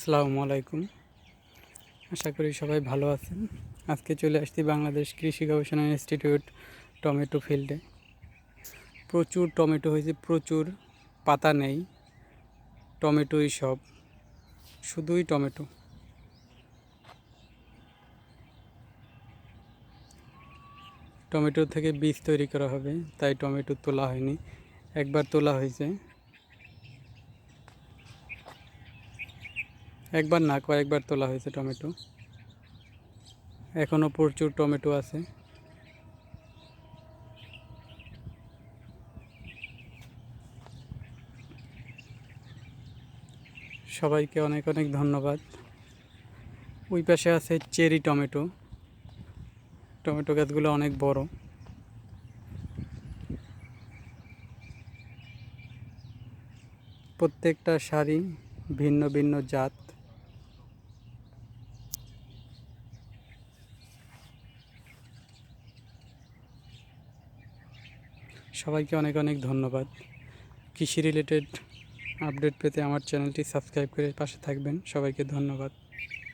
আসসালামু আলাইকুম। আশা করি সবাই ভালো আছেন। আজকে চলে আসছি বাংলাদেশ কৃষি গবেষণা ইনস্টিটিউট টমেটো ফিল্ডে। প্রচুর টমেটো হয়েছে, প্রচুর পাতা নেই, টমেটোই সব, শুধুই টমেটো। টমেটো থেকে বীজ তৈরি করা হবে, তাই টমেটো তোলা হয়নি, একবার তোলা হয়েছে। একবার না, কয়েকবার তোলা হয়েছে টমেটো। এখনও প্রচুর টমেটো আছে। সবাইকে অনেক অনেক ধন্যবাদ। ওই পাশে আছে চেরি টমেটো। টমেটো গাছগুলো অনেক বড়। প্রত্যেকটা সারি ভিন্ন ভিন্ন জাত। সবাইকে অনেক অনেক ধন্যবাদ। কৃষি রিলেটেড আপডেট পেতে আমার চ্যানেলটি সাবস্ক্রাইব করে পাশে থাকবেন। সবাইকে ধন্যবাদ।